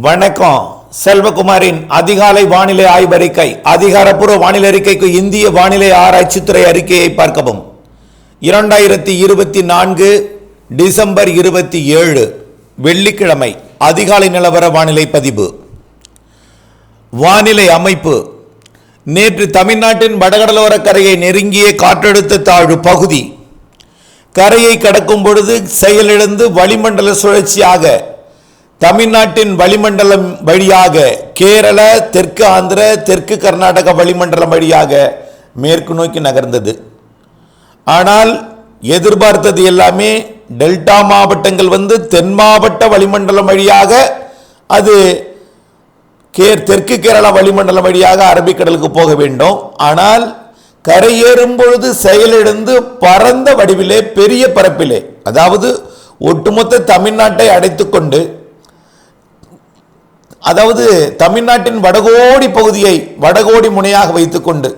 வணக்கம். செல்வகுமாரின் அதிகாலை வானிலை ஆய்வறிக்கை அதிகாரப்பூர்வ வானிலை அறிக்கைக்கு இந்திய வானிலை ஆராய்ச்சித்துறை அறிக்கையை பார்க்கவும். இரண்டாயிரத்தி இருபத்தி நான்கு டிசம்பர் இருபத்தி ஏழு வெள்ளிக்கிழமை அதிகாலை நிலவர வானிலை பதிவு. வானிலை அமைப்பு. நேற்று தமிழ்நாட்டின் வடகடலோர கரையை நெருங்கிய காற்றழுத்த தாழ்வு பகுதி. கரையை கடக்கும் பொழுது செயலிழந்து வளிமண்டல சுழற்சியாக தமிழ்நாட்டின் வளிமண்டலம் வழியாக கேரள தெற்கு ஆந்திர தெற்கு கர்நாடக வளிமண்டலம் வழியாக மேற்கு நோக்கி நகர்ந்தது. ஆனால் எதிர்பார்த்தது எல்லாமே டெல்டா மாவட்டங்கள் வந்து தென் மாவட்ட வளிமண்டலம் வழியாக அது கே தெற்கு கேரளா வளிமண்டலம் வழியாக அரபிக்கடலுக்கு போக வேண்டும். ஆனால் கரையேறும் பொழுது செயலிழந்து பரந்த வடிவிலே பெரிய பரப்பிலே அதாவது ஒட்டுமொத்த தமிழ்நாட்டை அடைத்துக்கொண்டு அதாவது தமிழ்நாட்டின் வடகோடி பகுதியை வடகோடி முனையாக வைத்துக்கொண்டு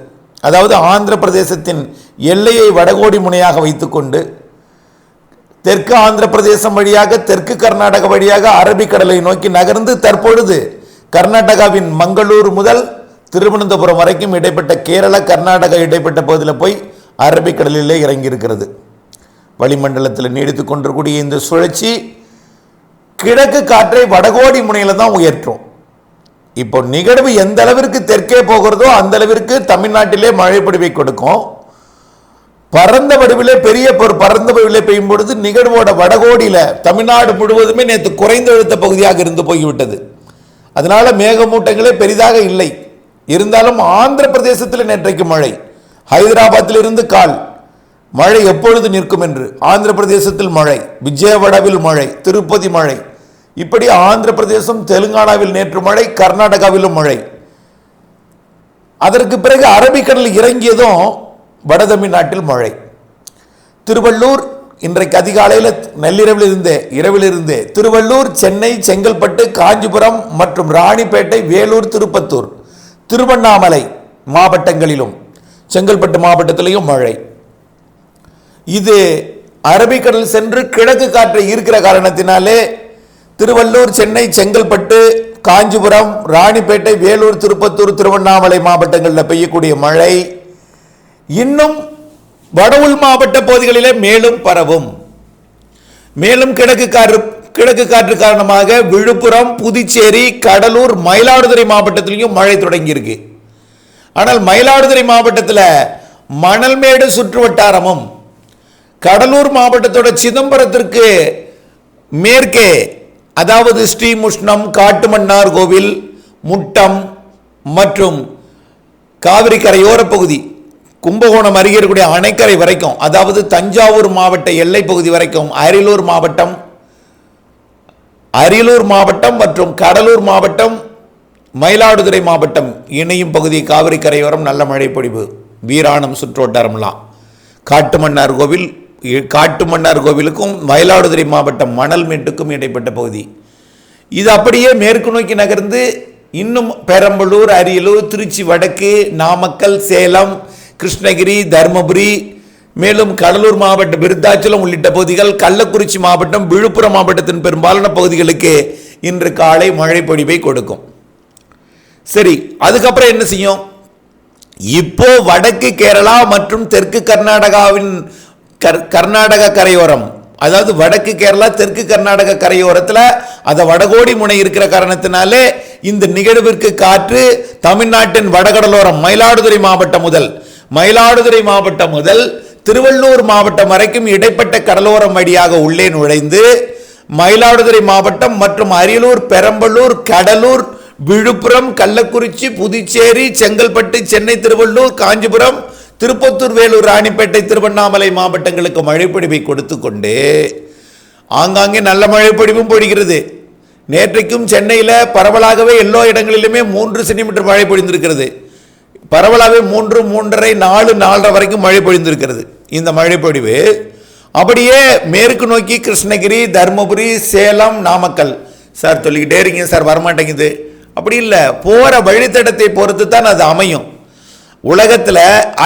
அதாவது ஆந்திர பிரதேசத்தின் எல்லையை வடகோடி முனையாக வைத்துக்கொண்டு தெற்கு ஆந்திர பிரதேசம் வழியாக தெற்கு கர்நாடக வழியாக அரபிக்கடலை நோக்கி நகர்ந்து தற்பொழுது கர்நாடகாவின் மங்களூர் முதல் திருவனந்தபுரம் வரைக்கும் இடைப்பட்ட கேரள கர்நாடகா இடைப்பட்ட பகுதியில் போய் அரபிக்கடலிலே இறங்கியிருக்கிறது. வளிமண்டலத்தில் நீடித்து கொண்டிருக்கூடிய இந்த சுழற்சி கிழக்கு காற்றை வடகோடி முனையில் தான் உயர்த்தும். இப்போ நிகழ்வு எந்த அளவிற்கு தெற்கே போகிறதோ அந்த அளவிற்கு தமிழ்நாட்டிலே மழை கொடுக்கும். பரந்த வடிவிலே பெரிய ஒரு பரந்த வடிவிலே பெய்யும் பொழுது நிகழ்வோட வடகோடியில் தமிழ்நாடு முழுவதுமே நேற்று குறைந்த அழுத்த பகுதியாக இருந்து போய்விட்டது. அதனால மேகமூட்டங்களே பெரிதாக இல்லை. இருந்தாலும் ஆந்திர பிரதேசத்தில் நேற்றைக்கு மழை ஹைதராபாத்தில் இருந்து கால். மழை எப்பொழுது நிற்கும் என்று? ஆந்திர பிரதேசத்தில் மழை விஜயவாடாவில் மழை திருப்பதி மழை. இப்படி ஆந்திர பிரதேசம் தெலுங்கானாவில் நேற்று மழை கர்நாடகாவிலும் மழை. அதற்கு பிறகு அரபிக்கடல் இறங்கியதும் வடதமிழ்நாட்டில் மழை. திருவள்ளூர் இன்றைக்கு அதிகாலையில் நள்ளிரவில் இருந்தே இரவில் இருந்தே திருவள்ளூர் சென்னை செங்கல்பட்டு காஞ்சிபுரம் மற்றும் ராணிப்பேட்டை வேலூர் திருப்பத்தூர் திருவண்ணாமலை மாவட்டங்களிலும் செங்கல்பட்டு மாவட்டத்திலையும் மழை. இது அரபிக்கடல் சென்று கிழக்கு காற்றை ஈர்க்கிற காரணத்தினாலே திருவள்ளூர் சென்னை செங்கல்பட்டு காஞ்சிபுரம் ராணிப்பேட்டை வேலூர் திருப்பத்தூர் திருவண்ணாமலை மாவட்டங்களில் பெய்யக்கூடிய மழை இன்னும் வட உள் மாவட்ட பகுதிகளிலே மேலும் பரவும். மேலும் கிழக்கு காற்று கிழக்கு காற்று காரணமாக விழுப்புரம் புதுச்சேரி கடலூர் மயிலாடுதுறை மாவட்டத்திலையும் மழை தொடங்கியிருக்கு. ஆனால் மயிலாடுதுறை மாவட்டத்தில் மணல்மேடு சுற்று வட்டாரமும் கடலூர் மாவட்டத்தோட சிதம்பரத்திற்கு மேற்கே அதாவது ஸ்ரீமுஷ்ணம் காட்டுமன்னார் கோவில் முட்டம் மற்றும் காவிரி கரையோர பகுதி கும்பகோணம் அருகே இருக்கக்கூடிய அணைக்கரை வரைக்கும் அதாவது தஞ்சாவூர் மாவட்ட எல்லை பகுதி வரைக்கும் அரியலூர் மாவட்டம் அரியலூர் மாவட்டம் மற்றும் கடலூர் மாவட்டம் மயிலாடுதுறை மாவட்டம் இணையும் பகுதி காவிரி கரையோரம் நல்ல மழை பொழிவு வீராணம் சுற்றோட்டாரம்லாம் காட்டுமன்னார் கோவில் காட்டு காட்டுமன்னார் கோவிலுக்கும் மயிலாடுதுறை மாவட்டம் மணல்மேட்டுக்கும் இடைப்பட்ட பகுதி. இது அப்படியே மேற்கு நோக்கி நகர்ந்து இன்னும் பெரம்பலூர் அரியலூர் திருச்சி வடக்கு நாமக்கல் சேலம் கிருஷ்ணகிரி தருமபுரி மேலும் கடலூர் மாவட்டம் விருத்தாச்சலம் உள்ளிட்ட பகுதிகள் கள்ளக்குறிச்சி மாவட்டம் விழுப்புரம் மாவட்டத்தின் பெரும்பாலான பகுதிகளுக்கு இன்று காலை மழை பொழிவை கொடுக்கும். சரி அதுக்கப்புறம் என்ன செய்யும்? இப்போ வடக்கு கேரளா மற்றும் தெற்கு கர்நாடகாவின் கர்- கர்நாடக கரையோரம். அதாவது வடக்கு கேரளா தெற்கு கர்நாடக கரையோரத்தில் அதை வடகோடி முனை இருக்கிற காரணத்தினாலே இந்த நிகழ்விற்கு காற்று தமிழ்நாட்டின் வடகடலோரம் மயிலாடுதுறை மாவட்டம் முதல் மயிலாடுதுறை மாவட்டம் முதல் திருவள்ளூர் மாவட்டம் வரைக்கும் இடைப்பட்ட கடலோரம் வழியாக உள்ளே நுழைந்து மயிலாடுதுறை மாவட்டம் மற்றும் அரியலூர் பெரம்பலூர் கடலூர் விழுப்புரம் கள்ளக்குறிச்சி புதுச்சேரி செங்கல்பட்டு சென்னை திருவள்ளூர் காஞ்சிபுரம் திருப்பத்தூர் வேலூர் ராணிப்பேட்டை திருவண்ணாமலை மாவட்டங்களுக்கு மழைப்பொழிவை கொடுத்து கொண்டு ஆங்காங்கே நல்ல மழைப்பொழிவும் பொழிகிறது. நேற்றைக்கும் சென்னையில் பரவலாகவே எல்லா இடங்களிலுமே மூன்று சென்டிமீட்டர் மழை பொழிந்திருக்கிறது. பரவலாகவே மூன்று மூன்றரை நாலு நாலரை வரைக்கும் மழை பொழிந்திருக்கிறது. இந்த மழைப்பொழிவு அப்படியே மேற்கு நோக்கி கிருஷ்ணகிரி தருமபுரி சேலம் நாமக்கல். சார் சொல்லிக்கிட்டே இருக்கீங்க சார் வரமாட்டேங்குது. அப்படி இல்லை போகிற வழித்தடத்தை பொறுத்து தான் அது அமையும். உலகத்தில்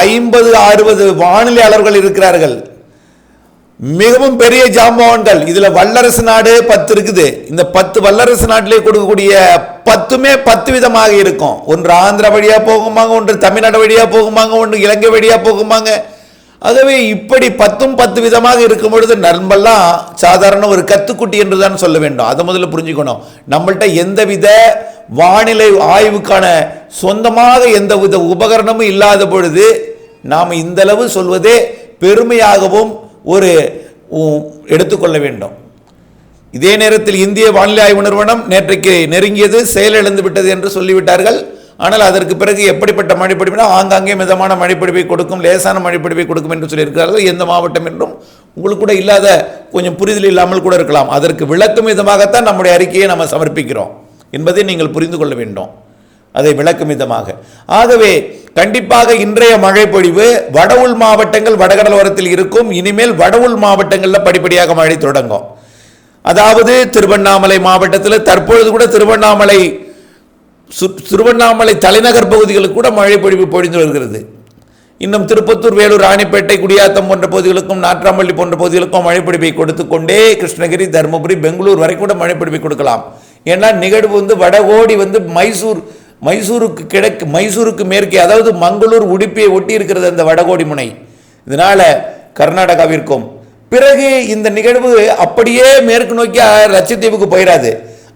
ஐம்பது அறுபது வானிலையாளர்கள் இருக்கிறார்கள். மிகவும் பெரிய ஜாம்பவான்கள். இதில் வல்லரசு நாடு பத்து இருக்குது. இந்த பத்து வல்லரசு நாட்டிலே கொடுக்கக்கூடிய பத்துமே பத்து விதமாக இருக்கும். ஒன்று ஆந்திரா வழியாக போகுமாங்க ஒன்று தமிழ்நாடு வழியாக போகுமாங்க ஒன்று இலங்கை வழியாக போகுமாங்க. ஆகவே இப்படி பத்தும் பத்து விதமாக இருக்கும் பொழுது நண்பெல்லாம் சாதாரண ஒரு கத்துக்குட்டி என்று தான் சொல்ல வேண்டும். அதை முதல்ல புரிஞ்சுக்கணும். நம்மள்ட்ட எந்தவித வானிலை ஆய்வுக்கான சொந்தமாக எந்த வித உபகரணமும் இல்லாத பொழுது நாம் இந்தளவு சொல்வதே பெருமையாகவும் ஒரு எடுத்துக்கொள்ள வேண்டும். இதே நேரத்தில் இந்திய வானிலை ஆய்வு நிறுவனம் நேற்றைக்கு நெருங்கியது செயலிழந்து விட்டது என்று சொல்லிவிட்டார்கள். ஆனால் அதற்கு பிறகு எப்படிப்பட்ட மழைப்பிடிப்புனா ஆங்காங்கே மிதமான மழைப்பிடிப்பை கொடுக்கும் லேசான மழைப்பிடிப்பை கொடுக்கும் என்று சொல்லியிருக்கிறார்கள். எந்த மாவட்டம் என்றும் உங்களுக்கு கூட இல்லாத கொஞ்சம் புரிதல் இல்லாமல் கூட இருக்கலாம். அதற்கு விளக்கும் விதமாகத்தான் நம்முடைய அறிக்கையை நம்ம சமர்ப்பிக்கிறோம் என்பதை நீங்கள் புரிந்து கொள்ள வேண்டும். அதை விளக்கும் விதமாக. ஆகவே கண்டிப்பாக இன்றைய மழை பொழிவு வடவுள் மாவட்டங்கள் வடகடலோரத்தில் இருக்கும். இனிமேல் வடவுள் மாவட்டங்களில் படிப்படியாக மழை தொடங்கும். அதாவது திருவண்ணாமலை மாவட்டத்தில் தற்பொழுது கூட திருவண்ணாமலை திருவண்ணாமலை தலைநகர் பகுதிகளுக்கு கூட மழை பொழிவு பொழிந்து வருகிறது. இன்னும் திருப்பத்தூர் வேலூர் ராணிப்பேட்டை குடியாத்தம் போன்ற பகுதிகளுக்கும் நாற்றாம்பள்ளி போன்ற பகுதிகளுக்கும் மழைப்பிடிப்பை கொடுத்து கொண்டே கிருஷ்ணகிரி தருமபுரி பெங்களூர் வரை கூட மழைப்பிடிப்பை கொடுக்கலாம். ஏன்னா நிகழ்வு வந்து வடகோடி வந்து மைசூர் மைசூருக்கு கிழக்கு மைசூருக்கு மேற்கே அதாவது மங்களூர் உடுப்பியை ஒட்டி இருக்கிறது அந்த வடகோடி முனை. இதனால் கர்நாடகாவிற்கும். பிறகு இந்த நிகழ்வு அப்படியே மேற்கு நோக்கி லட்சத்தீவுக்கு போயிடாது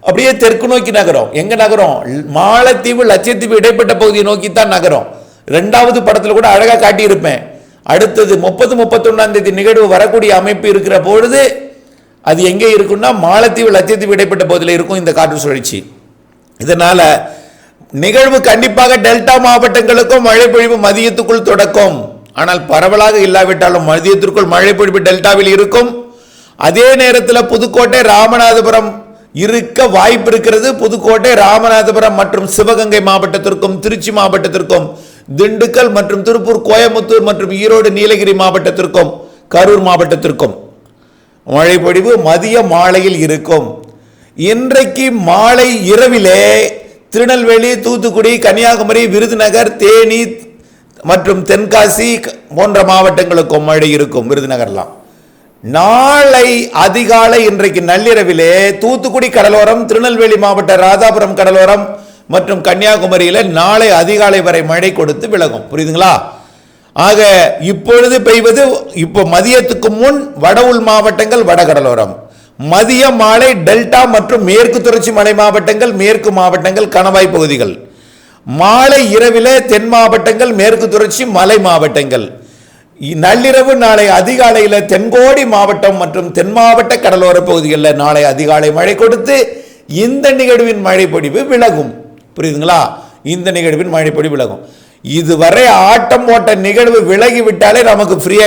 அப்படியே தெற்கு நோக்கி நகரும். எங்க நகரும்? மாலத்தீவு லட்சத்தீவு இடைப்பட்ட பகுதியை நோக்கி தான் நகரும். ரெண்டாவது படத்தில் கூட அழகா காட்டியிருப்பேன். அடுத்தது முப்பது முப்பத்தொன்னாம் தேதி நிகழ்வு வரக்கூடிய அமைப்பு இருக்கிற பொழுது அது எங்கே இருக்கும்னா மாலத்தீவு லட்சத்தீவு இடைப்பட்ட பகுதியில் இருக்கும் இந்த காற்று சுழற்சி. இதனால நிகழ்வு கண்டிப்பாக டெல்டா மாவட்டங்களுக்கும் மழை பொழிவு மதியத்துக்குள் தொடக்கும். ஆனால் பரவலாக இல்லாவிட்டாலும் மதியத்திற்குள் மழை பொழிவு டெல்டாவில் இருக்கும். அதே நேரத்தில் புதுக்கோட்டை ராமநாதபுரம் இருக்க வாய்ப்பு இருக்கிறது. புதுக்கோட்டை ராமநாதபுரம் மற்றும் சிவகங்கை மாவட்டத்திற்கும் திருச்சி மாவட்டத்திற்கும் திண்டுக்கல் மற்றும் திருப்பூர் கோயம்புத்தூர் மற்றும் ஈரோடு நீலகிரி மாவட்டத்திற்கும் கரூர் மாவட்டத்திற்கும். மழை பொழிவு மதிய மாலையில் இருக்கும். இன்றைக்கு மாலை இரவிலே திருநெல்வேலி தூத்துக்குடி கன்னியாகுமரி விருதுநகர் தேனி மற்றும் தென்காசி போன்ற மாவட்டங்களுக்கும் மழை இருக்கும். விருதுநகர்லாம். நாளை அதிகாலை இன்றைக்கு நள்ளிரவிலே தூத்துக்குடி கடலோரம் திருநெல்வேலி மாவட்ட ராதாபுரம் கடலோரம் மற்றும் கன்னியாகுமரியில் நாளை அதிகாலை வரை மழை கொடுத்து விலகும். புரியுதுங்களா? ஆக இப்பொழுது பெய்வது இப்போ மதியத்துக்கு முன் வடவுள் மாவட்டங்கள் வடகடலோரம் மதிய மாலை டெல்டா மற்றும் மேற்கு தொடர்ச்சி மலை மாவட்டங்கள் மேற்கு மாவட்டங்கள் கணவாய் பகுதிகள். மாலை இரவிலே தென் மாவட்டங்கள் மேற்கு தொடர்ச்சி மலை மாவட்டங்கள். நள்ளிரவு நாளை அதிகாலையில் தென்கோடி மாவட்டம் மற்றும் தென் மாவட்ட கடலோர பகுதிகளில் நாளை அதிகாலை மழை கொடுத்து இந்த நிகழ்வின் மழைப்பொடிவு விலகும். புரியுதுங்களா? இந்த நிகழ்வின் மழைப்பொடி விலகும். இதுவரை ஆட்டம் போட்ட நிகழ்வு விலகி விட்டாலே நமக்கு ஃப்ரீ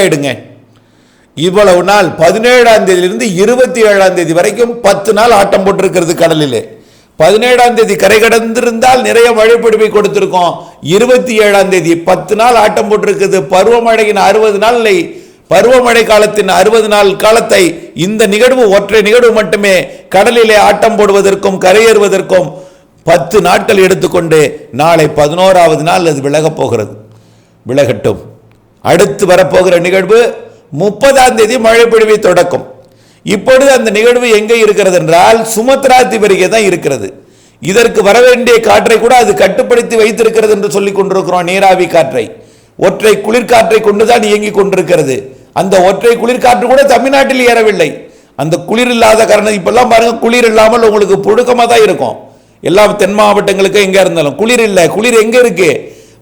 இவ்வளவு நாள் பதினேழாம் தேதியிலிருந்து இருபத்தி ஏழாம் தேதி வரைக்கும் பத்து நாள் ஆட்டம் போட்டிருக்கிறது கடலிலே. பதினேழாம் தேதி கரை கடந்திருந்தால் நிறைய மழை பொழிவை கொடுத்திருக்கோம். இருபத்தி ஏழாம் தேதி பத்து நாள் ஆட்டம் போட்டிருக்குது. பருவமழையின் அறுபது நாள் இல்லை பருவமழை காலத்தின் அறுபது நாள் காலத்தை இந்த நிகழ்வு ஒற்றை நிகழ்வு மட்டுமே கடலிலே ஆட்டம் போடுவதற்கும் கரையேறுவதற்கும் பத்து நாட்கள் எடுத்துக்கொண்டு நாளை பதினோராவது நாள் அது விலகப் போகிறது. விலகட்டும். அடுத்து வரப்போகிற நிகழ்வு முப்பதாம் தேதி மழை பொழிவை தொடக்கும். இப்பொழுது அந்த நிகழ்வு எங்கே இருக்கிறது என்றால் சுமத்ரா தீவரிகை தான் இருக்கிறது. இதற்கு வர வேண்டிய காற்றை கூட அது கட்டுப்படுத்தி வைத்திருக்கிறது என்று சொல்லிக் கொண்டிருக்கிறோம் நீராவி காற்றை. ஒற்றை குளிர்காற்றை கொண்டுதான் இயங்கிக் கொண்டிருக்கிறது. அந்த ஒற்றை குளிர்காற்று கூட தமிழ்நாட்டில் ஏறவில்லை. அந்த குளிர் இல்லாத காரணம் இப்பெல்லாம் பாருங்க குளிர் இல்லாமல் உங்களுக்கு புழுக்கமாக தான் இருக்கும். எல்லா தென் மாவட்டங்களுக்கு எங்கே இருந்தாலும் குளிர் இல்லை. குளிர் எங்கே இருக்கு?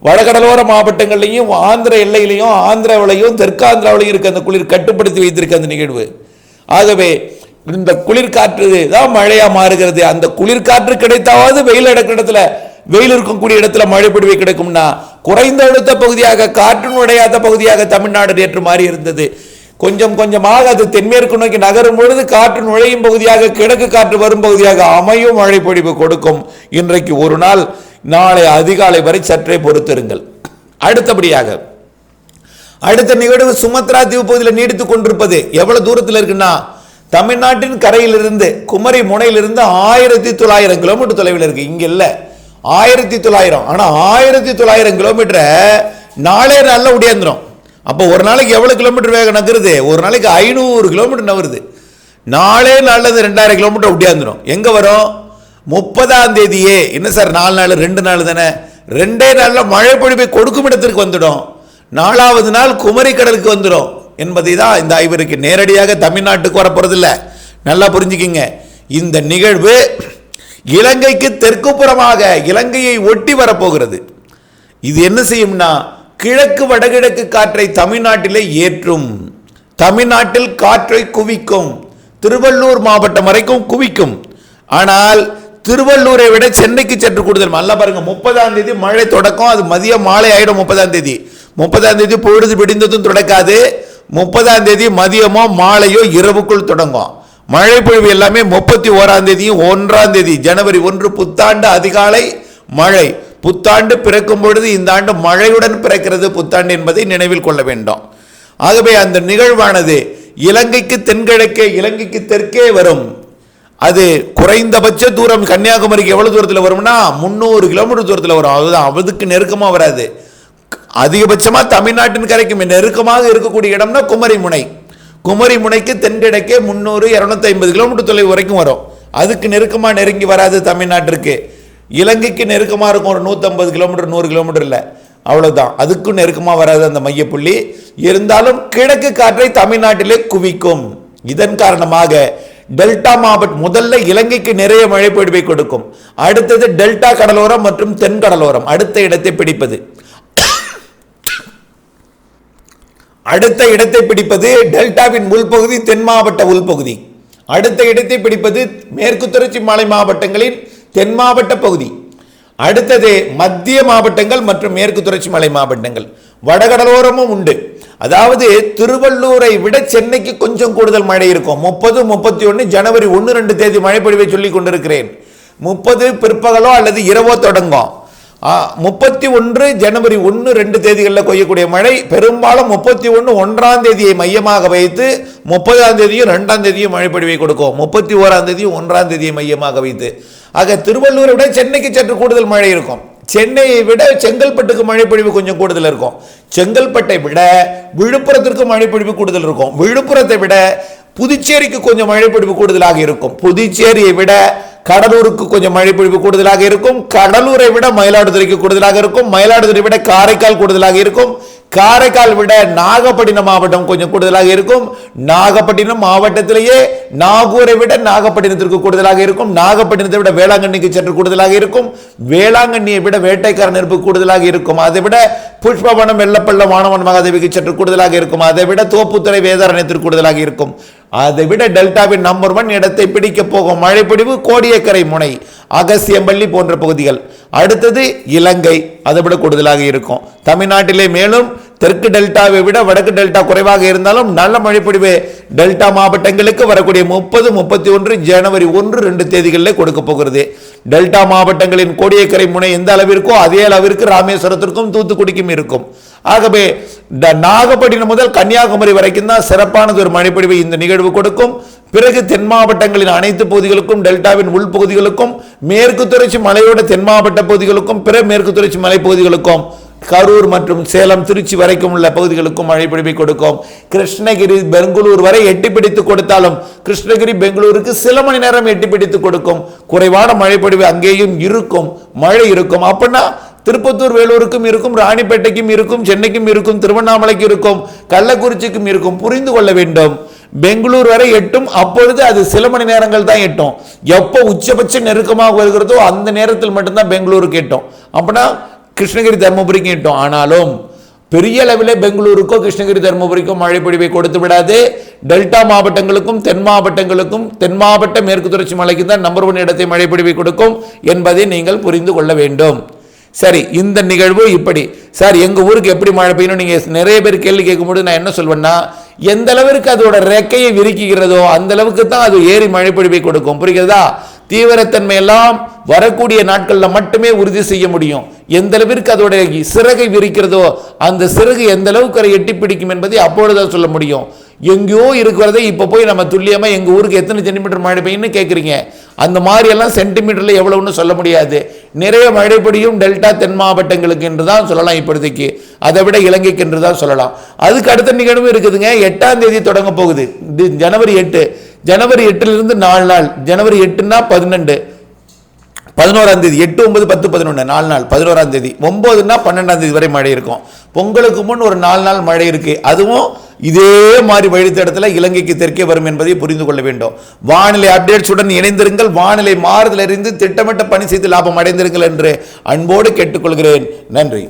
வடகடலோர மாவட்டங்கள்லையும் ஆந்திர எல்லையிலையும் ஆந்திராவிலையும் தெற்காந்திராவிலையும் இருக்க அந்த குளிர். கட்டுப்படுத்தி வைத்திருக்க அந்த நிகழ்வு. ஆகவே இந்த குளிர்காற்று தான் மழையா மாறுகிறது. அந்த குளிர்காற்று கிடைத்தாவது வெயில் அடக்கிற இடத்துல வெயில் இருக்கக்கூடிய இடத்துல மழை பொழிவு கிடைக்கும்னா குறைந்த அழுத்த பகுதியாக காற்று உடையாத பகுதியாக தமிழ்நாடு நேற்று மாறி இருந்தது. கொஞ்சம் கொஞ்சமாக அது தென்மேற்கு நோக்கி நகரும் பொழுது காற்று நுழையும் பகுதியாக கிழக்கு காற்று வரும் பகுதியாக அமையும் மழை பொழிவு கொடுக்கும். இன்றைக்கு ஒரு நாள் நாளை அதிகாலை வரை சற்றே பொறுத்திருங்கள். அடுத்தபடியாக அடுத்த நிகழ்வு சுமத்ரா தீவு பகுதியில் நீடித்துக் கொண்டிருப்பது. எவ்வளவு தூரத்தில் இருக்குன்னா தமிழ்நாட்டின் கரையிலிருந்து குமரி முனையிலிருந்து ஆயிரத்தி தொள்ளாயிரம் கிலோமீட்டர் தொலைவில் இருக்கு. இங்க இல்ல. ஆயிரத்தி தொள்ளாயிரம். ஆனா ஆயிரத்தி தொள்ளாயிரம் கிலோமீட்டரை நாளே நல்ல உடையந்துரும் அப்போ ஒரு நாளைக்கு எவ்வளோ கிலோமீட்டர் வேகம் நகருது? ஒரு நாளைக்கு ஐநூறு கிலோமீட்டர் நகருது. நாலே நாளில் ரெண்டாயிரம் கிலோமீட்டர் ஒட்டியாந்துடும் எங்கே வரும்? முப்பதாம் தேதியே. என்ன சார் நாலு நாள் ரெண்டு நாள் தானே? ரெண்டே நாளில் மழை பொழிவை கொடுக்கும் இடத்திற்கு வந்துடும். நாலாவது நாள் குமரி கடலுக்கு வந்துடும் என்பதை தான் இந்த ஐவருக்கு நேரடியாக தமிழ்நாட்டுக்கு வரப்போகிறதில்ல நல்லா புரிஞ்சுக்கிங்க. இந்த நிகழ்வு இலங்கைக்கு தெற்கு புறமாக இலங்கையை ஒட்டி வரப்போகிறது. இது என்ன செய்யும்னா கிழக்கு வடகிழக்கு காற்றை தமிழ்நாட்டிலே ஏற்றும். தமிழ்நாட்டில் காற்றை குவிக்கும். திருவள்ளூர் மாவட்டம் வரைக்கும் குவிக்கும். ஆனால் திருவள்ளூரை விட சென்னைக்கு சற்று கூடுதல். நல்லா பாருங்க முப்பதாம் தேதி மழை தொடக்கம். அது மதியம் மாலை ஆயிடும் முப்பதாம் தேதி. முப்பதாம் தேதி பொழுது விடிந்ததும் தொடக்காது. முப்பதாம் தேதி மதியமோ மாலையோ இரவுக்குள் தொடங்கும். மழை பொழிவு எல்லாமே முப்பத்தி ஓராம் தேதியும் ஒன்றாம் தேதி ஜனவரி ஒன்று புத்தாண்டு அதிகாலை மழை. புத்தாண்டு பிறக்கும் பொழுது இந்த ஆண்டு மழையுடன் பிறக்கிறது புத்தாண்டு என்பதை நினைவில் கொள்ள வேண்டும். ஆகவே அந்த நிகழ்வானது இலங்கைக்கு தென்கிழக்கே இலங்கைக்கு தெற்கே வரும். அது குறைந்தபட்ச தூரம் கன்னியாகுமரிக்கு எவ்வளவு தூரத்தில் வரும்னா முந்நூறு கிலோமீட்டர் தூரத்தில் வரும். அதுதான் அதுக்கு நெருக்கமாக வராது. அதிகபட்சமாக தமிழ்நாட்டின் கரைக்கு நெருக்கமாக இருக்கக்கூடிய இடம்னா குமரி முனை. குமரி முனைக்கு தென்கிழக்கே முந்நூறு இரநூத்தி ஐம்பது கிலோமீட்டர் தொலைவு வரைக்கும் வரும். அதுக்கு நெருக்கமாக நெருங்கி வராது தமிழ்நாட்டிற்கு. இலங்கைக்கு நெருக்கமாக இருக்கும் ஒரு நூற்றம்பது கிலோமீட்டர் நூறு கிலோமீட்டர் இல்லை. அவ்வளோதான் அதுக்கும் நெருக்கமாக வராது அந்த மையப்புள்ளி. இருந்தாலும் கிழக்கு காற்றை தமிழ்நாட்டிலே குவிக்கும். இதன் காரணமாக டெல்டா மாவட்டம் முதல்ல இலங்கைக்கு நிறைய மழை பொழிவை கொடுக்கும். அடுத்தது டெல்டா கடலோரம் மற்றும் தென் கடலோரம் அடுத்த இடத்தை பிடிப்பது. அடுத்த இடத்தை பிடிப்பது டெல்டாவின் உள்பகுதி தென் மாவட்ட உள்பகுதி. அடுத்த இடத்தை பிடிப்பது மேற்கு தொடர்ச்சி மலை மாவட்டங்களின் தென் மாவட்ட பகுதி. அடுத்தது மத்திய மாவட்டங்கள் மற்றும் மேற்கு தொடர்ச்சி மலை மாவட்டங்கள். வடகடலோரமும் உண்டு. அதாவது திருவள்ளூரை விட சென்னைக்கு கொஞ்சம் கூடுதல் மழை இருக்கும். முப்பது முப்பத்தி ஒன்று ஜனவரி ஒன்று ரெண்டு தேதி மழை பொழிவை சொல்லி கொண்டிருக்கிறேன். முப்பது பிற்பகலோ அல்லது இரவோ தொடங்கும். முப்பத்தி ஒன்று ஜனவரி ஒன்று ரெண்டு தேதிகளில் கொய்யக்கூடிய மழை. பெரும்பாலும் முப்பத்தி ஒன்று ஒன்றாம் தேதியை மையமாக வைத்து முப்பதாம் தேதியும் ரெண்டாம் தேதியும் மழைப்பொழிவை கொடுக்கும். முப்பத்தி ஓராம் தேதியும் ஒன்றாம் தேதியை மையமாக வைத்து. ஆக திருவள்ளூரை விட சென்னைக்கு சற்று கூடுதல் மழை இருக்கும். சென்னையை விட செங்கல்பட்டுக்கு மழைப்பொழிவு கொஞ்சம் கூடுதல் இருக்கும். செங்கல்பட்டை விட விழுப்புரத்திற்கு மழைப்பொழிவு கூடுதல் இருக்கும். விழுப்புரத்தை விட புதுச்சேரிக்கு கொஞ்சம் மழைப்பொழிவு கூடுதலாக இருக்கும். புதுச்சேரியை விட கடலூருக்கு கொஞ்சம் மழைப்பொழிவு கூடுதலாக இருக்கும். கடலூரை விட மயிலாடுதுறைக்கு கூடுதலாக இருக்கும். மயிலாடுதுறை விட காரைக்கால் கூடுதலாக இருக்கும். காரைக்கால் விட நாகப்பட்டினம் மாவட்டம் கொஞ்சம் கூடுதலாக இருக்கும். நாகப்பட்டினம் மாவட்டத்திலேயே நாகூரை விட நாகப்பட்டினத்திற்கு கூடுதலாக இருக்கும். நாகப்பட்டினத்தை விட வேளாங்கண்ணிக்கு சற்று கூடுதலாக இருக்கும். வேளாங்கண்ணியை விட வேட்டைக்கார நெருப்பு கூடுதலாக இருக்கும். அதை விட புஷ்பவனம் வெள்ளப்பள்ளம் வானவன் மகாதேவிக்கு சற்று கூடுதலாக இருக்கும். அதை விட தோப்புத்துறை வேதாரண்யத்திற்கு கூடுதலாக இருக்கும். அதை விட டெல்டாவின் நம்பர் ஒன் இடத்தை பிடிக்க போகும் மழைப்பிடிவு கோடியக்கரை முனை அகசியம்பள்ளி போன்ற பகுதிகள். அடுத்தது இலங்கை அதை விட கூடுதலாக இருக்கும். தமிழ்நாட்டிலே மேலும் தெற்கு டெல்டாவை விட வடக்கு டெல்டா குறைவாக இருந்தாலும் நல்ல மழைப்பொழிவு டெல்டா மாவட்டங்களுக்கு வரக்கூடிய முப்பது முப்பத்தி ஒன்று ஜனவரி ஒன்று ரெண்டு தேதிகளில் கொடுக்க போகிறது. டெல்டா மாவட்டங்களின் கோடியக்கரை முனை எந்த அளவிற்கோ அதே அளவிற்கு ராமேஸ்வரத்திற்கும் தூத்துக்குடிக்கும் இருக்கும். ஆகவே இந்த நாகப்பட்டினம் முதல் கன்னியாகுமரி வரைக்கும் தான் சிறப்பானது ஒரு மழைப்பொழிவை இந்த நிகழ்வு கொடுக்கும். பிறகு தென் மாவட்டங்களின் அனைத்து பகுதிகளுக்கும் டெல்டாவின் உள்பகுதிகளுக்கும் மேற்கு தொடர்ச்சி மலையோட தென் மாவட்ட பகுதிகளுக்கும் பிற மேற்கு தொடர்ச்சி மலைப்பகுதிகளுக்கும் கரூர் மற்றும் சேலம் திருச்சி வரைக்கும் உள்ள பகுதிகளுக்கும் மழை கொடுக்கும். கிருஷ்ணகிரி பெங்களூர் வரை எட்டி பிடித்து கொடுத்தாலும் கிருஷ்ணகிரி பெங்களூருக்கு சில மணி நேரம் எட்டி பிடித்து கொடுக்கும். குறைவான மழை பொழிவு அங்கேயும் இருக்கும் மழை இருக்கும். அப்படின்னா திருப்பத்தூர் வேலூருக்கும் இருக்கும் ராணிப்பேட்டைக்கும் இருக்கும் சென்னைக்கும் இருக்கும் திருவண்ணாமலைக்கும் இருக்கும் கள்ளக்குறிச்சிக்கும் இருக்கும் புரிந்து கொள்ள வேண்டும். பெங்களூர் வரை எட்டும் அப்பொழுது அது சில மணி நேரங்கள் தான் எட்டும். எப்போ உச்சபட்ச நெருக்கமாக வருகிறதோ அந்த நேரத்தில் மட்டும்தான் பெங்களூருக்கு எட்டும். அப்படின்னா கிருஷ்ணகிரி தருமபுரிக்கும் எட்டும். ஆனாலும் பெரிய அளவில் பெங்களூருக்கோ கிருஷ்ணகிரி தருமபுரிக்கோ மழை பொழிவை கொடுத்து விடாது. டெல்டா மாவட்டங்களுக்கும் தென் மாவட்டங்களுக்கும் தென் மாவட்ட மேற்கு தொடர்ச்சி மலைக்கு தான் நம்பர் ஒன் இடத்தை மழை பொழிவை கொடுக்கும் என்பதை நீங்கள் புரிந்து கொள்ள வேண்டும். சரி இந்த நிகழ்வு இப்படி. சார் எங்கள் ஊருக்கு எப்படி மழை பெய்யணும் நீங்கள் நிறைய பேர் கேள்வி கேட்கும்போது நான் என்ன சொல்வேன்னா எந்த அளவிற்கு அதோட ரெக்கையை விரிக்குகிறதோ அந்த அளவுக்கு தான் அது ஏறி மழை பொழிவை கொடுக்கும். புரிகிறதா? தீவிரத்தன்மை எல்லாம் வரக்கூடிய நாட்களில் மட்டுமே உறுதி செய்ய முடியும். எந்த அளவிற்கு அதோட சிறகை விரிக்கிறதோ அந்த சிறகு எந்த அளவுக்கு அதை எட்டி பிடிக்கும் என்பதை அப்பொழுதுதான் சொல்ல முடியும். எங்கேயோ இருக்கிறதே இப்போ போய் நம்ம துல்லியமாக எங்கள் ஊருக்கு எத்தனை சென்டிமீட்டர் மழை பெய்யும்னு கேட்குறீங்க அந்த மாதிரி எல்லாம் சென்டிமீட்டரில் எவ்வளவுன்னு சொல்ல முடியாது. நிறைய மழை டெல்டா தென் மாவட்டங்களுக்கு என்று தான் சொல்லலாம் இப்போதைக்கு. அதை விட இலங்கைக்கு என்று தான் சொல்லலாம். அதுக்கு அடுத்த நிகழ்வு இருக்குதுங்க. எட்டாம் தேதி தொடங்க போகுது. ஜனவரி எட்டு. ஜனவரி எட்டுலேருந்து நாலு நாள். ஜனவரி எட்டுன்னா பதினெண்டு. பதினோராம் தேதி எட்டு ஒன்பது பத்து பதினொன்று நாலு நாள். பதினோராம் தேதி. ஒன்பதுன்னா பன்னெண்டாம் தேதி வரை மழை இருக்கும். பொங்கலுக்கு முன் ஒரு நாலு நாள் மழை இருக்கு. அதுவும் இதே மாதிரி வழித்தடத்தில் இலங்கைக்கு தெற்கே வரும் என்பதை புரிந்து கொள்ள வேண்டும். வானிலை அப்டேட்ஸுடன் இணைந்திருங்கள். வானிலை மாறுதல் அறிந்து திட்டமிட்ட பணி செய்து லாபம் அடைந்திருங்கள் என்று அன்போடு கேட்டுக்கொள்கிறேன். நன்றி.